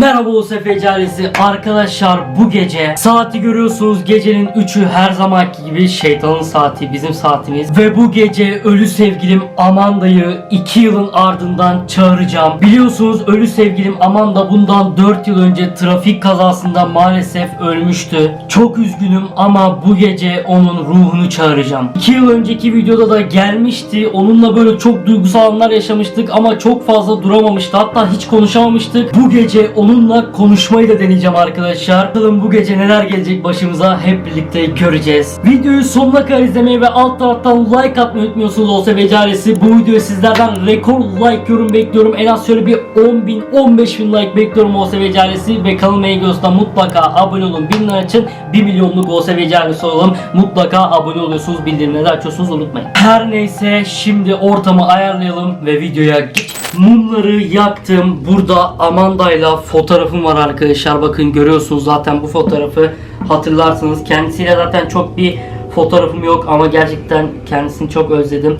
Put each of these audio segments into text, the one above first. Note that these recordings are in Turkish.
Merhaba OSF Calesi arkadaşlar bu gece saati görüyorsunuz gecenin 3'ü her zamanki gibi şeytanın saati bizim saatimiz ve bu gece ölü sevgilim Amanda'yı 2 yılın ardından çağıracağım. Biliyorsunuz ölü sevgilim Amanda bundan 4 yıl önce trafik kazasında maalesef ölmüştü. Çok üzgünüm ama bu gece onun ruhunu çağıracağım. 2 yıl önceki videoda da gelmişti. Onunla böyle çok duygusal anlar yaşamıştık ama çok fazla duramamıştı. Hatta hiç konuşamamıştık. Bu gece onunla konuşmayı da deneyeceğim arkadaşlar. Bakalım bu gece neler gelecek başımıza hep birlikte göreceğiz. Videoyu sonuna kadar izlemeyi ve alt taraftan like atmayı unutmuyorsunuz olsa beceresi. Bu videoya sizlerden rekor like yorum bekliyorum. En az şöyle bir 10 bin 15 bin like bekliyorum olsa beceresi ve kanalıma Egos'ta mutlaka abone olun. Bin lira için 1 milyonluk olsa beceresi olalım. Mutlaka abone oluyorsunuz. Bildirimleri açıyorsunuz unutmayın. Her neyse şimdi ortamı ayarlayalım ve videoya geç. Mumları yaktım. Burada Amanda'yla fotoğrafım var arkadaşlar. Bakın görüyorsunuz zaten bu fotoğrafı hatırlarsınız. Kendisiyle zaten çok bir fotoğrafım yok ama gerçekten kendisini çok özledim.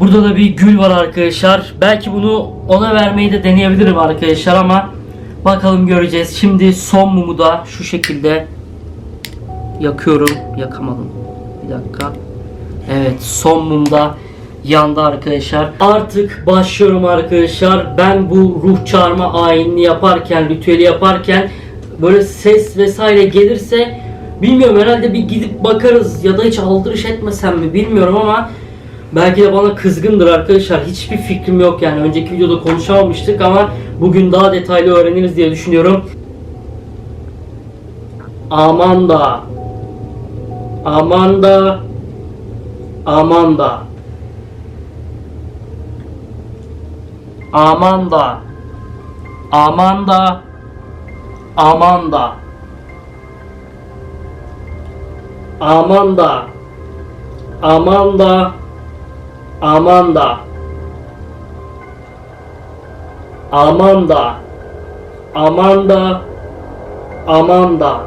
Burada da bir gül var arkadaşlar. Belki bunu ona vermeyi de deneyebilirim arkadaşlar ama bakalım göreceğiz. Şimdi son mumu da şu şekilde yakıyorum. Yakamadım. Bir dakika. Evet son mumda yandı arkadaşlar. Artık başlıyorum arkadaşlar. Ben bu ruh çağırma ayinini yaparken, ritüeli yaparken böyle ses vesaire gelirse bilmiyorum herhalde bir gidip bakarız ya da hiç aldırış etmesem mi bilmiyorum ama belki de bana kızgındır arkadaşlar. Hiçbir fikrim yok yani. Önceki videoda konuşamamıştık ama bugün daha detaylı öğreniriz diye düşünüyorum. Amanda Amanda Amanda Amanda Amanda Amanda Amanda Amanda Amanda Amanda Amanda Amanda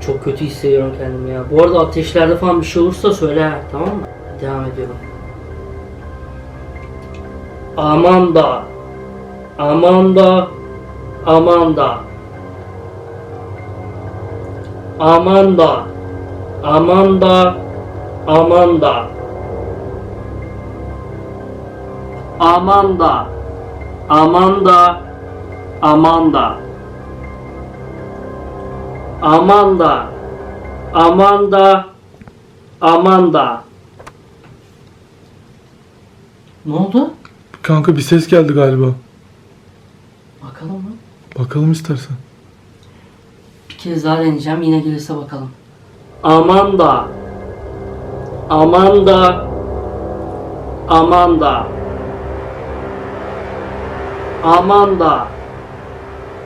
Çok kötü hissediyorum kendimi ya. Bu arada ateşlerde falan bir şey olursa söyle tamam mı? Devam ediyorum. Amanda Amanda Amanda Amanda Amanda Amanda Amanda Amanda Amanda Amanda Amanda Amanda Ne oldu? Kanka bir ses geldi galiba. Bakalım mı? Bakalım istersen. Bir kez daha deneyeceğim. Yine gelirse bakalım. Amanda. Amanda. Amanda. Amanda.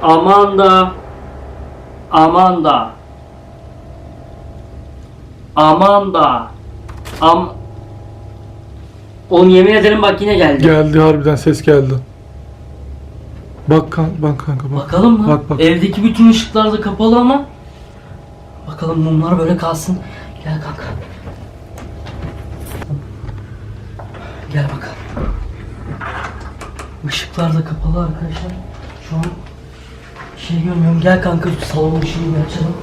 Amanda. Amanda. Amanda. Am Oğlum yemin ederim bak yine geldi. Geldi harbiden ses geldi. Bak kan bak kanka bak. Bakalım mı? Bak bak. Evdeki bütün ışıklar da kapalı ama. Bakalım mumlar böyle kalsın. Gel kanka. Gel bakalım. Işıklar da kapalı arkadaşlar. Şu an bir şey görmüyorum. Gel kanka şu salon ışığını bir açalım.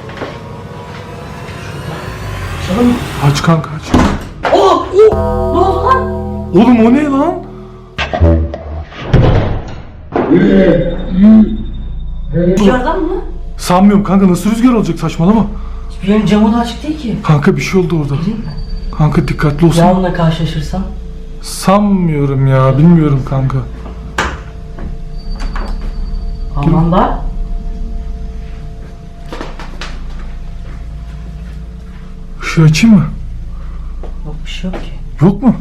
Şurada. Açalım mı? Aç kanka aç. Oh! Oh! Ne oldu lan? Oğlum o ne lan? Rüzgardan mı? Sanmıyorum kanka nasıl rüzgar olacak saçmalama. Yerin camı da açık değil ki. Kanka bir şey oldu orada. Gireyim mi? Kanka dikkatli olsun. Camla karşılaşırsam. Sanmıyorum ya bilmiyorum kanka. Aman da. Işığı açayım mı? Yok bir şey yok ki. Yok mu?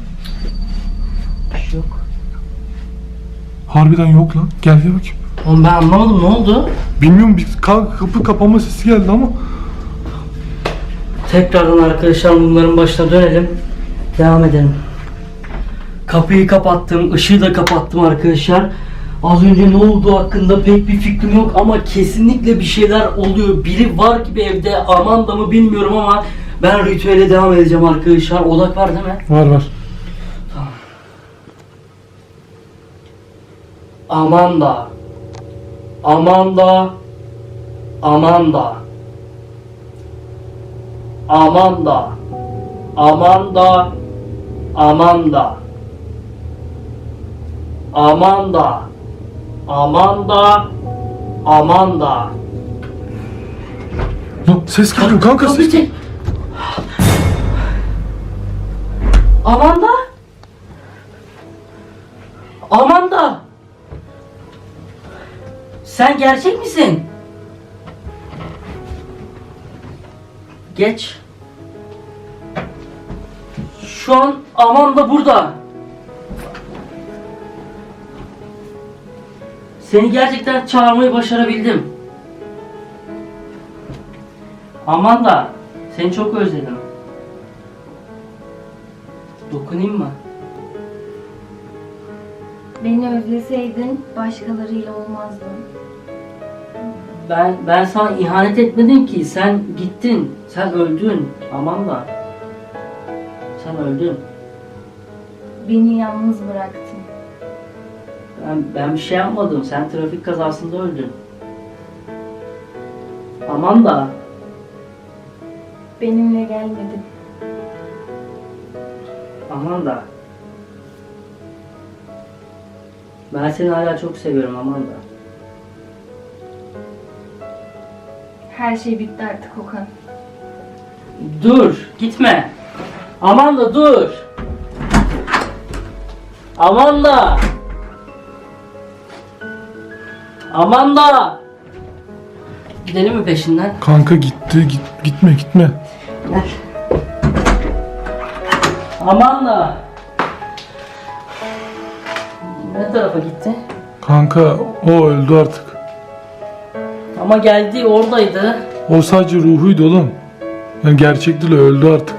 Harbiden yok lan. Gel gel bakayım. Oğlum ben anlamadım ne oldu? Bilmiyorum bir ka- kapı kapanma sesi geldi ama. Tekrardan arkadaşlar bunların başına dönelim. Devam edelim. Kapıyı kapattım, ışığı da kapattım arkadaşlar. Az önce ne olduğu hakkında pek bir fikrim yok ama kesinlikle bir şeyler oluyor. Biri var gibi evde Amanda mı bilmiyorum ama ben ritüele devam edeceğim arkadaşlar. Odak var değil mi? Var var. Amanda. Amanda. Amanda. Amanda. Amanda. Amanda. Amanda. Amanda. Amanda. Lan ses geliyor kanka ses. Kapıyı çek. Amanda. Amanda. Sen gerçek misin? Geç. Şu an Amanda burada. Seni gerçekten çağırmayı başarabildim. Amanda, seni çok özledim. Dokunayım mı? Beni özleseydin başkalarıyla olmazdın. Ben ben sana ihanet etmedim ki. Sen gittin. Sen öldün. Amanda. Sen öldün. Beni yalnız bıraktın. Ben, ben bir şey yapmadım. Sen trafik kazasında öldün. Amanda. Benimle gelmedin. Amanda. Ben seni hala çok seviyorum Amanda. Her şey bitti artık Okan. Dur, gitme. Amanda dur. Amanda. Amanda. Gidelim mi peşinden? Kanka gitti git, gitme gitme. Gel. Amanda. Ne tarafa gitti? Kanka o öldü artık. Ama geldi oradaydı. O sadece ruhuydu oğlum. Yani gerçek değil öldü artık.